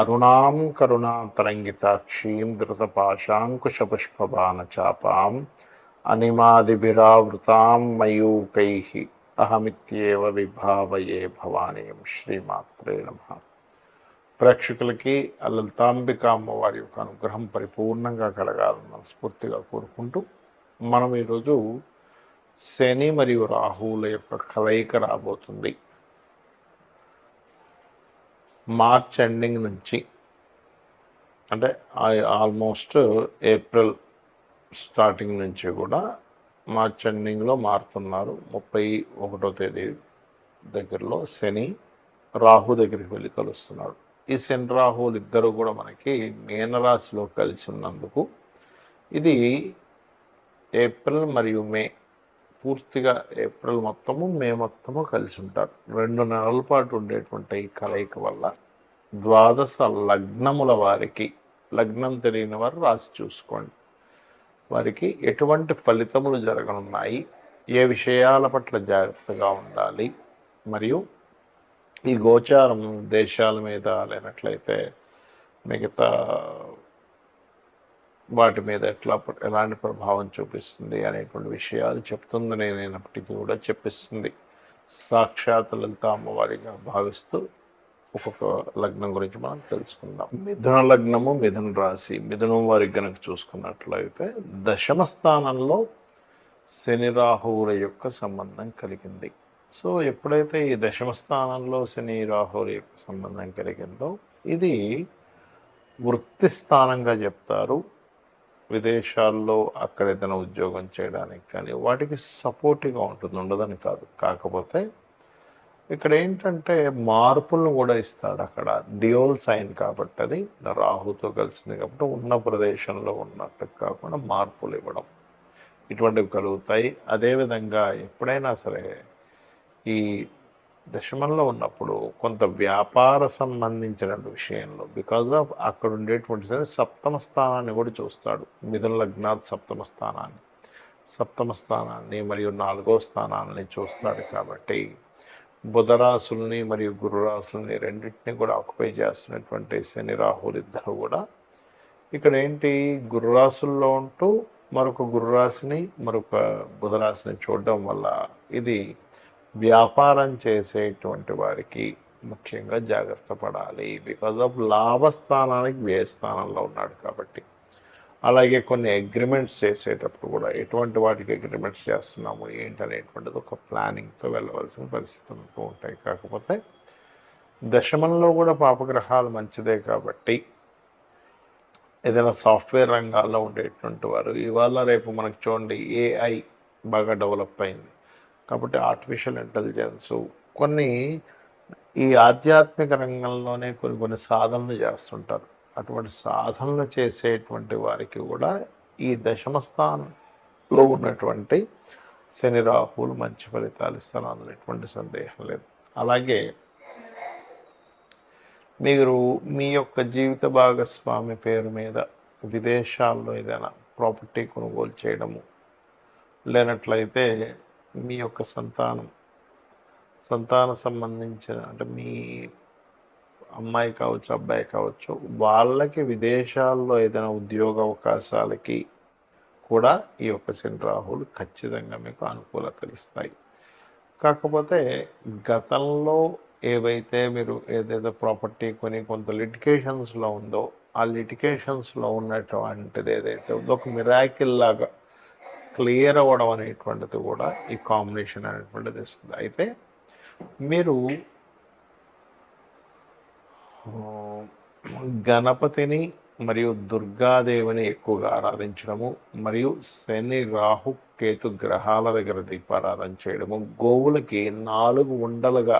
అరుణాం కరుణాతరంగితాక్షీం ధృతపాశాంకుశపుష్పబాణచాపాం అనిమాదిభిరావృతాం మయూకై అహమిత్యేవ విభావయే భవానీం శ్రీమాత్రే నమ ప్రేక్షకులకి ఆ లలితాంబిక అమ్మవారి యొక్క అనుగ్రహం పరిపూర్ణంగా కలగాలని మనస్ఫూర్తిగా కోరుకుంటూ మనం ఈరోజు శని మరియు రాహువుల యొక్క కలయిక రాబోతుంది. మార్చ్ ఎండింగ్ నుంచి అంటే ఆల్మోస్ట్ ఏప్రిల్ స్టార్టింగ్ నుంచి కూడా మార్చ్ ఎండింగ్లో మారుతున్నారు. ముప్పై ఒకటో తేదీ దగ్గరలో శని రాహు దగ్గరికి వెళ్ళి కలుస్తున్నాడు. ఈ శని రాహువులు ఇద్దరు కూడా మనకి మీనరాశిలో కలిసి ఉన్నందుకు ఇది ఏప్రిల్ మరియు మే పూర్తిగా ఏప్రిల్ మొత్తము మే మొత్తము కలిసి ఉంటారు. రెండు నెలల పాటు ఉండేటువంటి ఈ కలయిక వల్ల ద్వాదశ లగ్నముల వారికి లగ్నం తెలియని వారు రాసి చూసుకోండి. వారికి ఎటువంటి ఫలితములు జరగనున్నాయి ఏ విషయాల పట్ల జాగ్రత్తగా ఉండాలి మరియు ఈ గోచారం దేశాల మీద లేనట్లయితే మిగతా వాటి మీద ఎట్లా ఎలాంటి ప్రభావం చూపిస్తుంది అనేటువంటి విషయాలు చెప్తుందని నేనప్పటికీ కూడా చెప్పిస్తుంది. సాక్షాత్ లలిత అమ్మవారిగా భావిస్తూ ఒక్కొక్క లగ్నం గురించి మనం తెలుసుకుందాం. మిథున లగ్నము మిథున రాశి మిథునం వారికి గనక చూసుకున్నట్లయితే దశమ స్థానంలో శని రాహువుల యొక్క సంబంధం కలిగింది. సో ఎప్పుడైతే ఈ దశమ స్థానంలో శని రాహువుల యొక్క సంబంధం కలిగిందో ఇది వృత్తి స్థానంగా చెప్తారు. విదేశాల్లో అక్కడ ఏదైనా ఉద్యోగం చేయడానికి కానీ వాటికి సపోర్టివ్గా ఉంటుంది ఉండదని కాదు. కాకపోతే ఇక్కడ ఏంటంటే మార్పులను కూడా ఇస్తాడు అక్కడ. డియోల్ సైన్ కాబట్టి అది రాహుతో కలిసింది కాబట్టి ఉన్న ప్రదేశంలో ఉన్నట్టు కాకుండా మార్పులు ఇవ్వడం ఇటువంటివి కలుగుతాయి. అదేవిధంగా ఎప్పుడైనా సరే ఈ దశమంలో ఉన్నప్పుడు కొంత వ్యాపార సంబంధించిన విషయంలో బికాజ్ ఆఫ్ అక్కడ ఉండేటువంటి సరే సప్తమ స్థానాన్ని కూడా చూస్తాడు. మిథున లగ్నాథ్ సప్తమ స్థానాన్ని. సప్తమ స్థానాన్ని మరియు నాలుగో స్థానాన్ని చూస్తాడు కాబట్టి బుధరాశుల్ని మరియు గురురాశుల్ని రెండింటిని కూడా ఆక్యుపై చేస్తున్నటువంటి శని రాహులు ఇద్దరు కూడా ఇక్కడ ఏంటి? గురురాశుల్లో ఉంటూ మరొక గురురాశిని మరొక బుధరాశిని చూడడం వల్ల ఇది వ్యాపారం చేసేటువంటి వారికి ముఖ్యంగా జాగ్రత్త పడాలి. బికాజ్ ఆఫ్ లాభస్థానానికి వ్యయస్థానంలో ఉన్నాడు కాబట్టి. అలాగే కొన్ని అగ్రిమెంట్స్ చేసేటప్పుడు కూడా ఎటువంటి వాటికి అగ్రిమెంట్స్ చేస్తున్నాము ఏంటనేటువంటిది ఒక ప్లానింగ్తో వెళ్ళవలసిన పరిస్థితులు ఉంటాయి. కాకపోతే దశమంలో కూడా పాపగ్రహాలు మంచిదే కాబట్టి ఏదైనా సాఫ్ట్వేర్ రంగాల్లో ఉండేటువంటి వారు ఇవాళ రేపు మనకు చూడండి ఏఐ బాగా డెవలప్ అయింది. కాబట్టి ఆర్టిఫిషియల్ ఇంటెలిజెన్స్ కొన్ని ఈ ఆధ్యాత్మిక రంగంలోనే కొన్ని కొన్ని సాధనలు చేస్తుంటారు. అటువంటి సాధనలు చేసేటువంటి వారికి కూడా ఈ దశమ స్థానంలో ఉన్నటువంటి శని రాహువులు మంచి ఫలితాలు ఇస్తారు. అందులో ఎటువంటి సందేహం లేదు. అలాగే మీరు మీ యొక్క జీవిత భాగస్వామి పేరు మీద విదేశాల్లో ఏదైనా ప్రాపర్టీ కొనుగోలు చేయడము లేనట్లయితే మీ యొక్క సంతానం సంతాన సంబంధించిన అంటే మీ అమ్మాయి కావచ్చు అబ్బాయి కావచ్చు వాళ్ళకి విదేశాల్లో ఏదైనా ఉద్యోగ అవకాశాలకి కూడా ఈ యొక్క శని రాహులు ఖచ్చితంగా మీకు అనుకూలతలు ఇస్తాయి. కాకపోతే గతంలో ఏవైతే మీరు ఏదైతే ప్రాపర్టీ కొని కొంత లిటికేషన్స్లో ఉందో ఆ లిటికేషన్స్లో ఉన్నటువంటిది ఏదైతే ఉందో ఒక మిరాకిల్ లాగా క్లియర్ అవ్వడం అనేటువంటిది కూడా ఈ కాంబినేషన్ అనేటువంటిది ఇస్తుంది. అయితే మీరు గణపతిని మరియు దుర్గాదేవిని ఎక్కువగా ఆరాధించడము మరియు శని రాహు కేతు గ్రహాల దగ్గర దీపారాధన చేయడము గోవులకి నాలుగు ఉండలుగా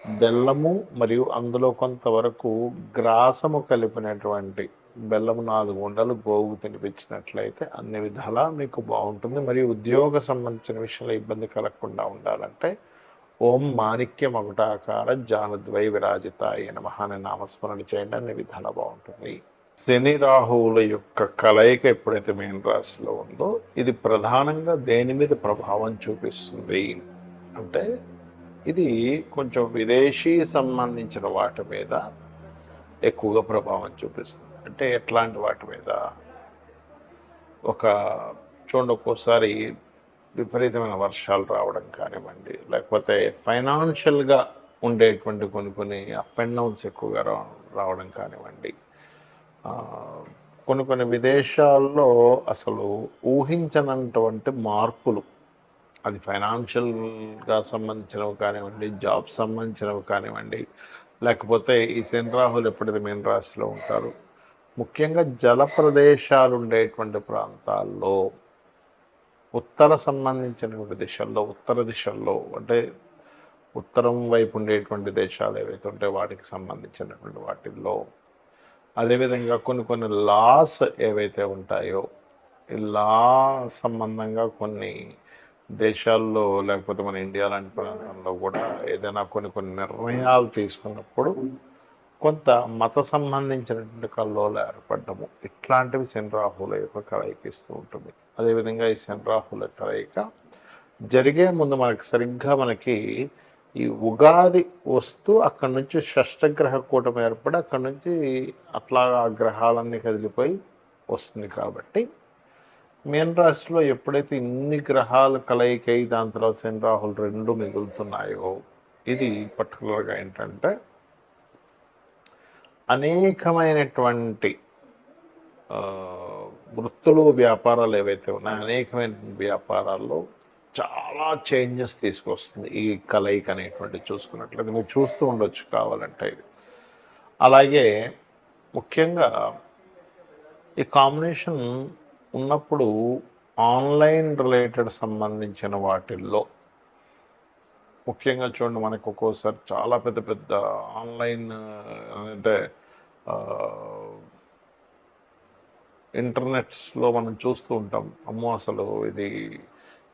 బెల్లము మరియు అందులో కొంతవరకు గ్రాసము కలిపినటువంటి బెల్లం నాలుగు ఉండలు గోవు తినిపించినట్లయితే అన్ని విధాలా మీకు బాగుంటుంది. మరియు ఉద్యోగ సంబంధించిన విషయంలో ఇబ్బంది కలగకుండా ఉండాలంటే ఓం మాణిక్యం మగుటాకార జానద్వై విరాజితాయ నమః అనే నామస్మరణ చేయండి. అన్ని విధాలా బాగుంటుంది. శని రాహువుల యొక్క కలయిక ఎప్పుడైతే మేన్ రాశిలో ఉందో ఇది ప్రధానంగా దేని మీద ప్రభావం చూపిస్తుంది అంటే ఇది కొంచెం విదేశీ సంబంధించిన వాటి మీద ఎక్కువగా ప్రభావం చూపిస్తుంది. అంటే ఎట్లాంటి వాటి మీద? ఒక చూడండి ఒక్కోసారి విపరీతమైన వర్షాలు రావడం కానివ్వండి లేకపోతే ఫైనాన్షియల్గా ఉండేటువంటి కొన్ని కొన్ని అప్ అండ్ డౌన్స్ ఎక్కువగా రా- రావడం కానివ్వండి కొన్ని కొన్ని విదేశాల్లో అసలు ఊహించనటువంటి మార్పులు అది ఫైనాన్షియల్గా సంబంధించినవి కానివ్వండి జాబ్ సంబంధించినవి కానివ్వండి లేకపోతే ఈ శని రాహులు ఎప్పుడైతే మీన రాశిలో ఉంటారు ముఖ్యంగా జల ప్రదేశాలు ఉండేటువంటి ప్రాంతాల్లో ఉత్తర సంబంధించినటువంటి దిశల్లో ఉత్తర దిశల్లో అంటే ఉత్తరం వైపు ఉండేటువంటి దేశాలు ఏవైతే ఉంటాయో వాటికి సంబంధించినటువంటి వాటిల్లో అదేవిధంగా కొన్ని కొన్ని లాస్ ఏవైతే ఉంటాయో ఈ లా సంబంధంగా కొన్ని దేశాల్లో లేకపోతే మన ఇండియా లాంటి ప్రాంతంలో కూడా ఏదైనా కొన్ని కొన్ని నిర్ణయాలు తీసుకున్నప్పుడు కొంత మత సంబంధించినటువంటి కల్లోలు ఏర్పడము ఇట్లాంటివి శనిరాహుల యొక్క కలయిక ఇస్తూ ఉంటుంది. అదేవిధంగా ఈ శనిరాహుల కలయిక జరిగే ముందు మనకి సరిగ్గా మనకి ఈ ఉగాది వస్తూ అక్కడి నుంచి షష్టగ్రహ కూటమి ఏర్పడి అక్కడి నుంచి అట్లా ఆ గ్రహాలన్నీ కదిలిపోయి వస్తుంది కాబట్టి మీన రాశిలో ఎప్పుడైతే ఇన్ని గ్రహాలు కలయికై దాని తర్వాత శని రాహులు రెండు మిగులుతున్నాయో ఇది పర్టికులర్గా ఏంటంటే అనేకమైనటువంటి వృత్తులు వ్యాపారాలు ఏవైతే ఉన్నాయో అనేకమైన వ్యాపారాల్లో చాలా చేంజెస్ తీసుకొస్తుంది ఈ కలయిక అనేటువంటి చూసుకున్నట్లయితే. మీరు చూస్తూ ఉండొచ్చు కావాలంటే ఇది. అలాగే ముఖ్యంగా ఈ కాంబినేషన్ ఉన్నప్పుడు ఆన్లైన్ రిలేటెడ్ సంబంధించిన వాటిల్లో ముఖ్యంగా చూడండి మనకు ఒక్కోసారి చాలా పెద్ద పెద్ద ఆన్లైన్ అంటే ఇంటర్నెట్స్లో మనం చూస్తూ ఉంటాం. అమ్మో అసలు ఇది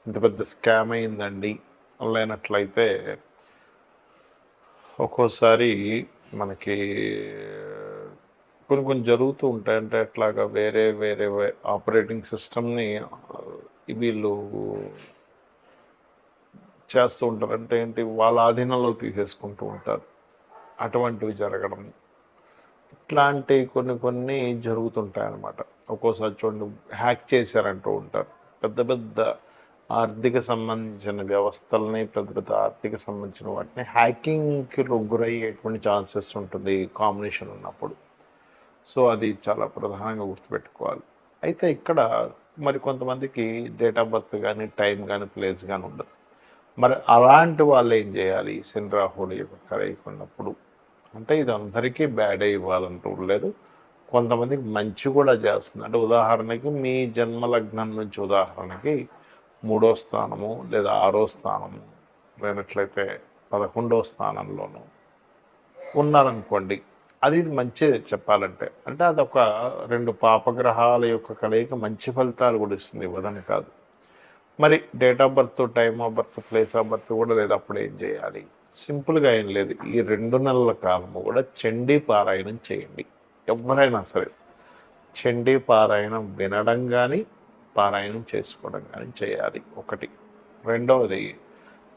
ఇంత పెద్ద స్కామ్ అయిందండి. లేనట్లయితే ఒక్కోసారి మనకి కొన్ని కొన్ని జరుగుతూ ఉంటాయి. అంటే అట్లాగా వేరే వేరే ఆపరేటింగ్ సిస్టమ్ని వీళ్ళు చేస్తూ ఉంటారు. అంటే ఏంటి? వాళ్ళ ఆధీనంలో తీసేసుకుంటూ ఉంటారు. అటువంటివి జరగడం. ఇట్లాంటి కొన్ని కొన్ని జరుగుతుంటాయి అన్నమాట ఒక్కోసారి చూడండి హ్యాక్ చేశారంటూ ఉంటారు. పెద్ద పెద్ద ఆర్థిక సంబంధించిన వ్యవస్థలని పెద్ద పెద్ద ఆర్థిక సంబంధించిన వాటిని హ్యాకింగ్కి గురయ్యేటువంటి ఛాన్సెస్ ఉంటుంది కాంబినేషన్ ఉన్నప్పుడు. సో అది చాలా ప్రధానంగా గుర్తుపెట్టుకోవాలి. అయితే ఇక్కడ మరి కొంతమందికి డేట్ ఆఫ్ బర్త్ కానీ టైం కానీ ప్లేస్ కానీ ఉండదు. మరి అలాంటి వాళ్ళు ఏం చేయాలి? శని రాహుడు యొక్క కలయిక ఉన్నప్పుడు అంటే ఇది అందరికీ బ్యాడ్ ఇవ్వాలంటూ లేదు. కొంతమందికి మంచి కూడా చేస్తుంది. అంటే ఉదాహరణకి మీ జన్మ లగ్నం నుంచి ఉదాహరణకి మూడో స్థానము లేదా ఆరో స్థానము లేనట్లయితే పదకొండో స్థానంలోనూ ఉన్నారనుకోండి అది మంచిది చెప్పాలంటే. అంటే అదొక రెండు పాపగ్రహాల యొక్క కలయిక మంచి ఫలితాలు కూడా ఇస్తుంది. ఇవ్వదని కాదు. మరి date of birth time of birth place of birth కూడా లేదు. అప్పుడు ఏం చేయాలి? సింపుల్గా ఏం లేదు. ఈ రెండు నెలల కాలము కూడా చండీ పారాయణం చేయండి. ఎవరైనా సరే. చండీ పారాయణం వినడం కానీ పారాయణం చేసుకోవడం కానీ చేయాలి. ఒకటి. రెండవది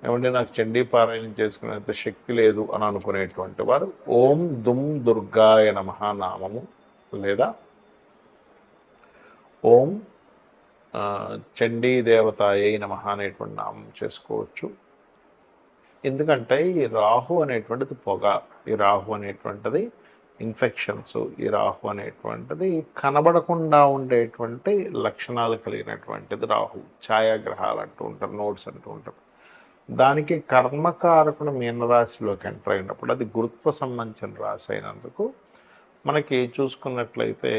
ఏమంటే నాకు చండీ పారాయణం చేసుకునేంత శక్తి లేదు అని అనుకునేటువంటి వారు ఓం దుమ్ దుర్గాయ నమః నామము లేదా ఓం చండీ దేవతాయే నమ అనేటువంటి నామం చేసుకోవచ్చు. ఎందుకంటే ఈ రాహు అనేటువంటిది పొగ ఈ రాహు అనేటువంటిది ఇన్ఫెక్షన్స్ ఈ రాహు అనేటువంటిది కనబడకుండా ఉండేటువంటి లక్షణాలు కలిగినటువంటిది రాహు. ఛాయాగ్రహాలు అంటూ ఉంటారు నోట్స్ అంటూ ఉంటారు. దానికి కర్మకారకుడు మీనరాశిలోకి ఎంటర్ అయినప్పుడు అది గురుత్వ సంబంధించిన రాశి అయినందుకు మనకి చూసుకున్నట్లయితే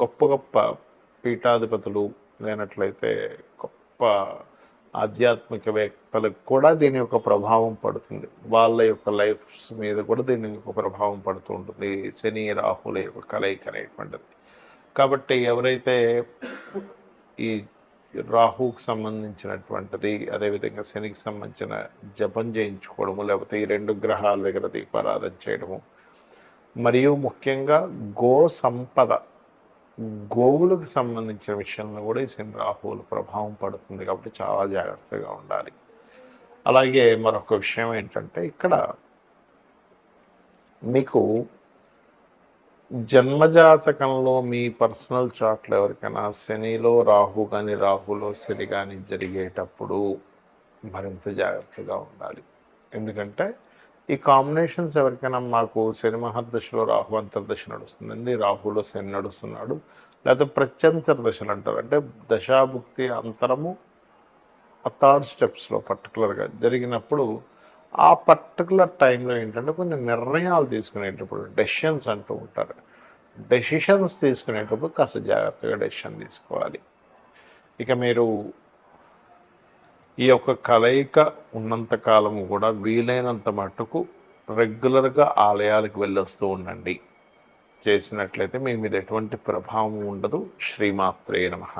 గొప్ప గొప్ప పీఠాధిపతులు లేనట్లయితే గొప్ప ఆధ్యాత్మికవేత్తలకు కూడా దీని యొక్క ప్రభావం పడుతుంది. వాళ్ళ యొక్క లైఫ్స్ మీద కూడా దీని యొక్క ప్రభావం పడుతూ ఉంటుంది. శని రాహుల యొక్క కలయిక అనేటువంటిది. కాబట్టి ఎవరైతే ఈ రాహుకు సంబంధించినటువంటిది అదేవిధంగా శనికి సంబంధించిన జపం చేయించుకోవడము లేకపోతే ఈ రెండు గ్రహాల దగ్గర దీపారాధన చేయడము మరియు ముఖ్యంగా గో సంపద గోవులకు సంబంధించిన విషయంలో కూడా ఈ శని రాహువుల ప్రభావం పడుతుంది కాబట్టి చాలా జాగ్రత్తగా ఉండాలి. అలాగే మరొక విషయం ఏంటంటే ఇక్కడ మీకు జన్మజాతకంలో మీ పర్సనల్ చాట్లు ఎవరికైనా శనిలో రాహు కానీ రాహులో శని కానీ జరిగేటప్పుడు మరింత జాగ్రత్తగా ఉండాలి. ఎందుకంటే ఈ కాంబినేషన్స్ ఎవరికైనా మాకు శని మహర్దశలో రాహు అంతర్దశ నడుస్తుందండి. రాహులో శని నడుస్తున్నాడు. లేకపోతే ప్రత్యంతర దశలు అంటారు. అంటే దశాభుక్తి అంతరము థర్డ్ స్టెప్స్లో పర్టికులర్గా జరిగినప్పుడు ఆ పర్టికులర్ టైంలో ఏంటంటే కొన్ని నిర్ణయాలు తీసుకునేటప్పుడు డెసిషన్స్ అంటూ ఉంటారు. డెసిషన్స్ తీసుకునేటప్పుడు కాస్త జాగ్రత్తగా డెసిషన్ తీసుకోవాలి. ఇక మీరు ఈ యొక్క కలయిక ఉన్నంత కాలము కూడా వీలైనంత మట్టుకు రెగ్యులర్గా ఆలయాలకు వెళ్ళొస్తూ ఉండండి. చేసినట్లయితే మీ మీద ఎటువంటి ప్రభావం ఉండదు. శ్రీమాత్రే నమః.